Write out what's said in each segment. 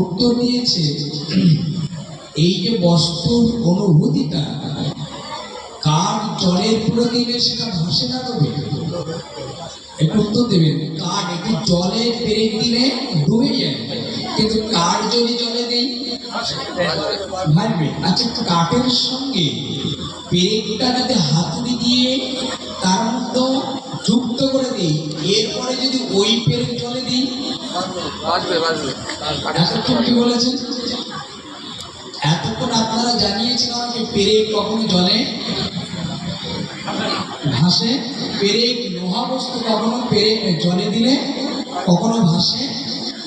উত্তর দিয়েছে। এই যে বস্তুর অনুভূতিটা, কার জলের প্রতিনে সেটা ভাসে না ডুবে একটু উত্তর দেবেন কাঠ একটু জলে পেরেক দিলে ডুবে যায়, কিন্তু কার যদি জলে আচ্ছা কাঠের সঙ্গে যাতে দিয়ে যুক্ত করে দিই, এরপরে যদি ওই পেরেক এতক্ষণ আপনারা জানিয়েছেন আমাকে পেরেক কখনো জলে? ভাসে? পেরেক কখনো পেরেক জলে দিলে? কখনো ভাসে?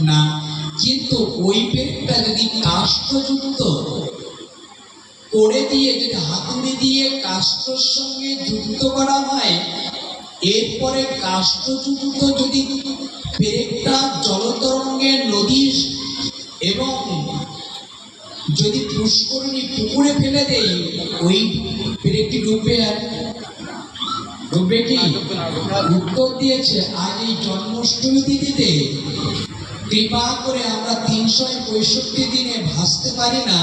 না। কিন্তু ওই পেরেকটা যদি কাষ্ঠযুক্ত করে দিয়ে, যদি হাতুড়ি দিয়ে কাষ্ঠর সঙ্গে যুক্ত করা হয়, এরপরে কাষ্ঠযুক্ত যদি পেরেকটা জলতরঙ্গে নদীর এবং যদি পুষ্করণী পুকুরে ফেলে দেই, ওই পেরেকটি ডুববে আর ডুববে কি? উত্তর দিয়েছে, আজ এই জন্মাষ্টমী তিথিতে কৃপা করে আমরা তিনশো পঁয়ষট্টি দিনে ভাসতে পারি না।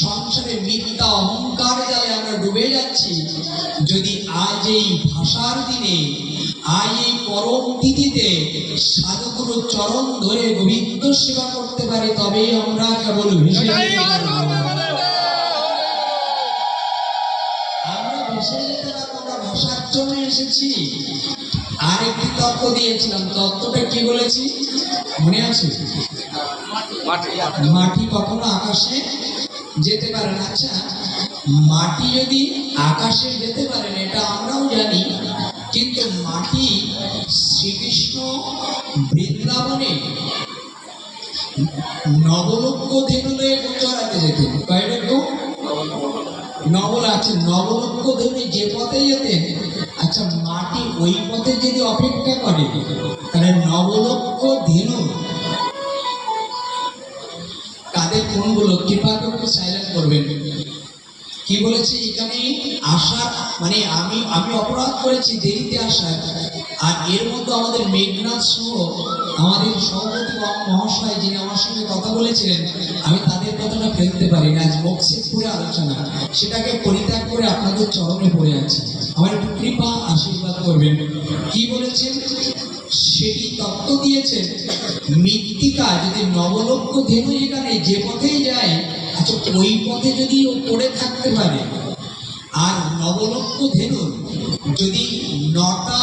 সংসারে মিথ্যা অহংকার জালে আমরা ডুবে যাচ্ছি। যদি আজ এই ভাষার দিনে আজ এই পরম তিথিতে সাধুগুরু চরণ ধরে গোবিন্দ সেবা করতে পারি তবেই আমরা কেবল ভেসে যেতে আমরা ভেসে যেতে পারব আমরা ভাষার জন্য এসেছি। আর একটি তত্ত্ব দিয়েছিলাম তত্ত্বটা কি বলেছি? মনে আছে? মাটি। মাটি কখনো আকাশে যেতে পারে না। আচ্ছা মাটি যদি আকাশে যেতে পারে নবলক্ষ ধেনুলে চড়াতে যেতেন কয় লক্ষ নবল আছে নবলক্ষ ধরে যে পথে যেতেন আচ্ছা মাটি ওই পথে যদি অপেক্ষা করে, তাহলে নবলক্ষ ধেনু কাদের কোনগুলো? কৃপা করে সাইলেন্ট করবেন। কি বলেছে এখানে? আসার মানে আমি আমি অপরাধ করেছি, দেরিতে আসার। আর এর মধ্যে আমাদের মেঘনাথ সহ, আমাদের সভাপতি মহাশয় যিনি আমার সঙ্গে কথা বলেছিলেন, আমি তাদের কথাটা ফেলতে পারি না। আজ মকসিদপুরে আলোচনা, সেটাকে পরিত্যাগ করে আপনাদের চরণে পড়ে আছে। আমার একটু কৃপা আশীর্বাদ করবেন। কি বলেছেন? সেটি তত্ত্ব দিয়েছেন, মৃত্তিকা যদি নবলক্ষ ধেনু এখানে যে পথেই যায় আচ্ছা ওই পথে যদি ও পড়ে থাকতে পারে, আর নবলক্ষ ধেনু যদি নটা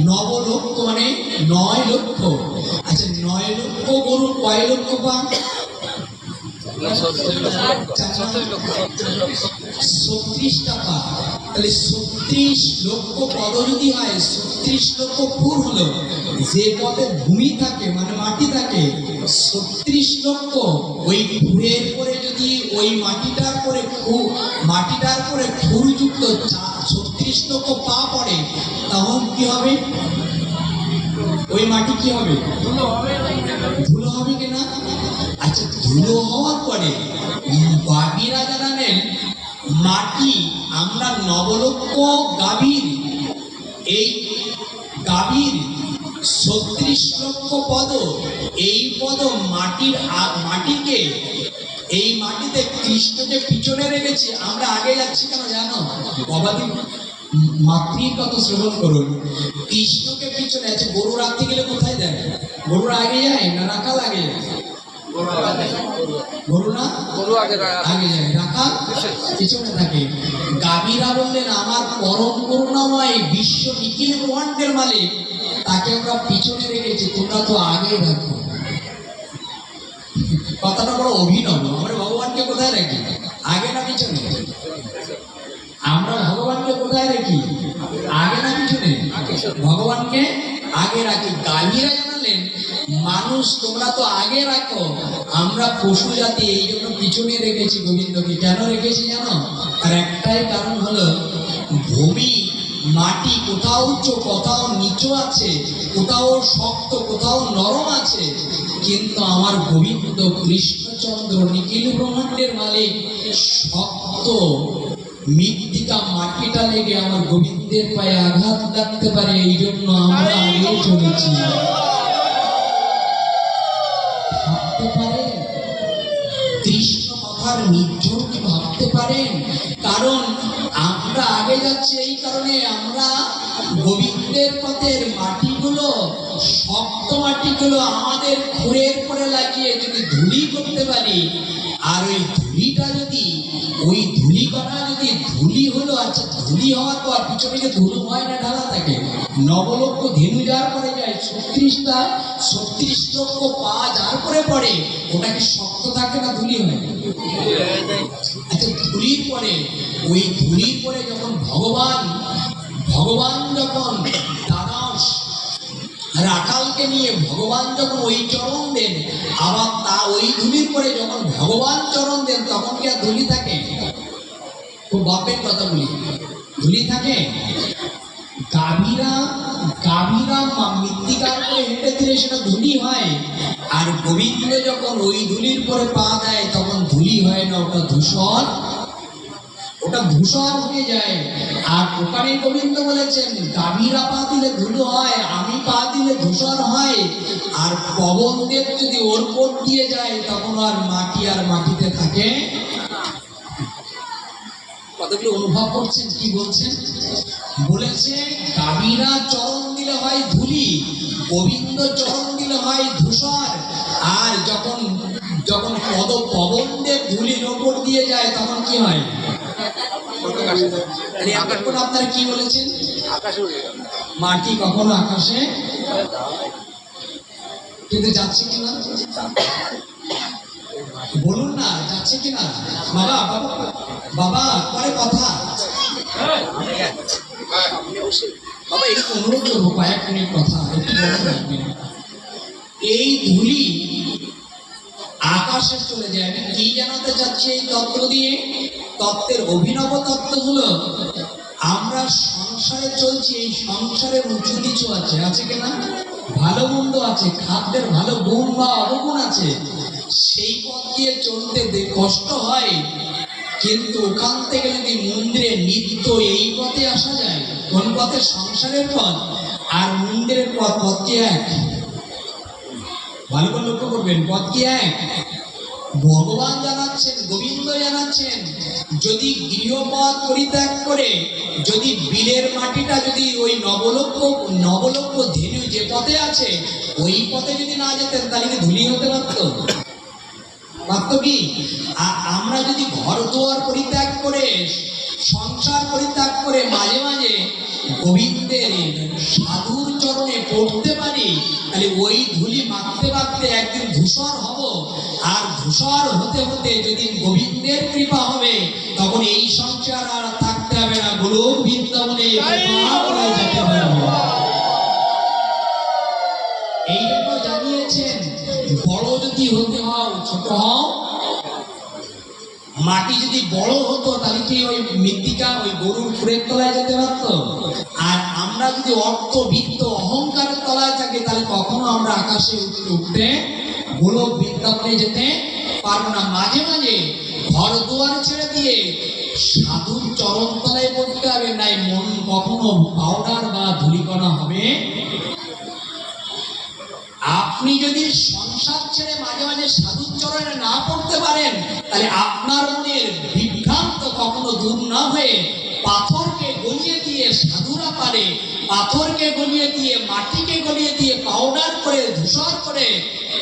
নবলক্ষ মানে নয় লক্ষ আচ্ছা নয় লক্ষ গরু কয় লক্ষ লক্ষ ফুল যে ভূমি থাকে মানে মাটি থাকে লক্ষ ওই যদি ওই মাটিটার পরে মাটিটার পরে ফুলযুক্ত লক্ষ পা পড়ে তখন কি হবে? ওই মাটি কি হবে? ধুলো হবে কিনা? আচ্ছা ধুলো হওয়ার পরে বাগিরা জানালেন মাটি আমরা নবলক্ষ গাভীর। এই গাভীর ছত্রিশ লক্ষ পদ এই পদ মাটির মাটিকে এই মাটিতে কৃষ্ণকে পিছনে রেখেছি। আমরা আগে যাচ্ছি কেন জানো? গবাদি মাতৃর কথা শ্রবণ করুন। কৃষ্ণকে পিছনে আছে গরু রাখতে গেলে কোথায় যায়? গরুর আগে যায় না রাখা লাগে গরু না? গরু আগে আগে যায়। রাখা পিছনে থাকে। গাভীরা বললেন আমার পরম করুণাময় বিশ্ব নিখিল ব্রহ্মাণ্ডের মালিক তাকে আমরা পিছনে রেখেছি তোমরা তো আগে রাখো। কথাটা বড় অভিনব। আমরা ভগবানকে কোথায় রাখি? আগে না পিছনে? আমরা ভগবানকে কোথায় রাখি? আগে না পিছনে ভগবানকে আগে রাখি। গাভীরা জানালেন, মানুষ, তোমরা তো আগে রাখো। আমরা পশু জাতি, এই জন্য পিছনে রেখেছি গোবিন্দকে। কেন রেখেছি জানো? আর একটাই কারণ হলো, ভূমি, মাটি কোথাও উচ্চ, কোথাও নিচু আছে, কোথাও শক্ত, কোথাও নরম আছে। কিন্তু আমার গোবিন্দ কৃষ্ণচন্দ্র নিখিল ব্রহ্মাণ্ডের মালিক শক্ত। মৃত্তিকা মাটিটা লেগে আমার গোবিন্দের পায়ে আঘাত লাগতে পারে এই জন্য আমরা আগে চলেছি ভাবতে পারেন? কৃষ্ণ কথার নির্ঝর কি ভাবতে পারেন? কারণ আমরা আগে যাচ্ছি এই কারণে আমরা গোবিন্দের পথের মাটিগুলো শক্ত মাটিগুলো আমাদের খুঁড়ের পরে লাগিয়ে যদি ধুলি করতে পারি আর ওই ধুলিটা যদি ওই ধুলি করা যদি ধুলি হলো আচ্ছা ধুলি হওয়ার পর পিছনে যে ধুলো হয় না ঢালা থাকে, নবলক্ষ ধেনু যার পরে যায়, ছত্রিশটা ছত্রিশ লক্ষ পা যার পরে পড়ে, ওটা কি শক্ত থাকে না ধুলি হয়? আচ্ছা ধুলির পরে, ওই ধুলির পরে যখন ভগবান ভগবান যখন রাখালকে নিয়ে ভগবান যখন ওই চরণ দেন, আবার তা ওই ধুলির পরে যখন ভগবান চরণ দেন, তখন কি আর ধুলি থাকে? খুব বাপের কথা বলি। ধুলি থাকে? গাভীরা গাভীরা মৃত্তিকার করে হেঁটে দিলে সেটা ধুলি হয়। আর গোবিন্দ যখন ওই ধুলির পরে পা দেয়, তখন ধুলি হয় না, ওটা ধূসর। ওটা ধূসর হয়ে যায়। আর ওখানে গোবিন্দ বলেছেন গাভীরা পা দিলে ধুলো হয়, আমি পা দিলে ধূসর হয়। আর পবনদেব যদি ওর উপর দিয়ে যায়, তখন আর মাটি আর মাটিতে থাকে। কতগুলো অনুভব করছেন, কি বলছেন? বলেছে গাভীরা চরণ দিলে হয় ধুলি, গোবিন্দ চরণ দিলে হয় ধূসর। আর যখন যখন পদ পবনদেব ধুলির ওপর দিয়ে যায়, তখন কি হয়? এখন আপনারা কি বলেছেন? আকাশে উড়ে গেল। মাটি কখনো আকাশে কিন্তু যাচ্ছে কিনা? বলুন না যাচ্ছে কিনা? বাবা বাবা পরে কথা। বাবা একটু অনুরোধ করব কয়েক মিনিট কথা মনে এই ধুলি আকাশে চলে যায় আমি কি জানাতে চাচ্ছি এই তত্ত্ব দিয়ে? তত্ত্বের অভিনব তত্ত্ব হলো, আমরা সংসারে চলছি, এই সংসারের উঁচু নিচু আছে আছে কিনা? ভালো মন্দ আছে, খাদ্যের ভালো গুণ বা অবগুণ আছে। সেই পথ দিয়ে চলতে কষ্ট হয়, কিন্তু ওখান থেকে যদি মন্দিরে নিত্য এই পথে আসা যায়, কোন পথে? সংসারের পথ। আর মন্দিরের পথ পথটি এক? ভালো করে লক্ষ্য করবেন, পথ কি এক? ভগবান জানাচ্ছেন, গোবিন্দ জানাচ্ছেন, যদি গৃহপথ পরিত্যাগ করে, যদি বিলের মাটিটা যদি ওই নবলক্ষ নবলক্ষ ধেনু যে পথে আছে, ওই পথে যদি না যেতেন, তাহলে কি ধুলি হতে পারত? পারত কি? আর আমরা যদি ঘর দুয়ার পরিত্যাগ করে সংসার পরিত্যাগ করে মাঝে মাঝে গোবিন্দের সাধুর চরণে পড়তে পারি, তাহলে ওই ধুলি মাখতে মাখতে একদিন ধূসর হব। আর ধূসর হতে হতে যদি গোবিন্দের কৃপা হবে, তখন এই সংসার আর থাকতে হবে না। গোলক বৃন্দাবনে যেতে হবে। এই জন্য জানিয়েছেন, বড় যদি হতে হও ছোট হও। মাটি যদি বড় হতো, তাহলে কি ওই মৃত্তিকা, ওই গরুর ফুরের তলায় যেতে পারতো? আর আমরা যদি অর্থ বিত্ত অহংকারের তলায় থাকি, তাহলে কখনো আমরা আকাশে উঠতে উঠতে গোলক বৃন্দাবনে যেতে পারব না। মাঝে মাঝে ঘর দুয়ার ছেড়ে দিয়ে সাধুর চরণ তলায় পড়তে হবে, নাই মন কখনো পাউডার বা ধুলিকণা হবে। আপনি যদি সংসার ছেড়ে মাঝে মাঝে সাধুর চরণে না পড়তে পারেন, তাহলে আপনার মনের বিভ্রান্ত কখনো দূর না হয়ে পাথরকে গলিয়ে দিয়ে সাধুরা পারে, পাথরকে গলিয়ে দিয়ে, মাটিকে গলিয়ে দিয়ে পাউডার করে, ধূসর করে।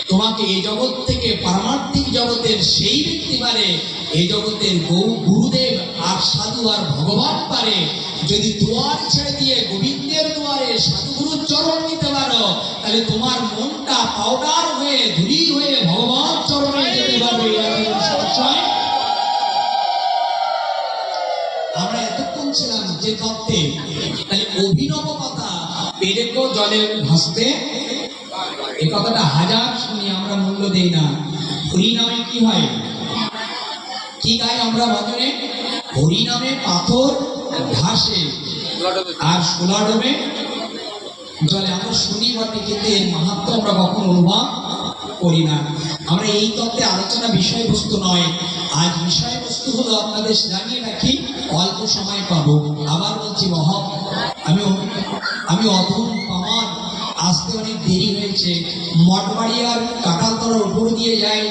তোমাকে এই জগৎ থেকে পারমার্থিক জগতের সেই ব্যক্তি পারে এই জগতের গৌ গুরুদেব আর সাধু আর ভগবান পারে। যদি দুয়ার ছেড়ে দিয়ে গোবিন্দের দুয়ারে সাধুগুরুর চরণ নিতে পারো। তাহলে তোমার মনটা পাউডার হয়ে, ধুলি হয়ে ভগবান চরণে যেতে পারবে। আমরা এতক্ষণ ছিলাম যে তত্ত্বে। তাহলে অভিনব কথা পেরেকো জলে ভাসতে এই কথাটা হাজার শুনি আমরা মূল্য দেই না। হরি নামে কি হয়? কি গাই আমরা ভজনে? হরি নামে পাথর লটাতে আর সোলা ডোবে জলে আমরা শুনি বটে কিন্তু এর মাহাত্ম আমরা কখনো অনুভব করি না। আমরা এই তত্ত্বে আলোচনা বিষয়বস্তু নয়। আজ বিষয়বস্তু হলো আপনাদের জানিয়ে রাখি, অল্প সময় পাবো। আবার বলছি, মহা, আমি আমি অধম পামান আসতে অনেক দেরি হয়েছে। মঠবাড়ি আর কাঁঠালতলার উপর দিয়ে যায়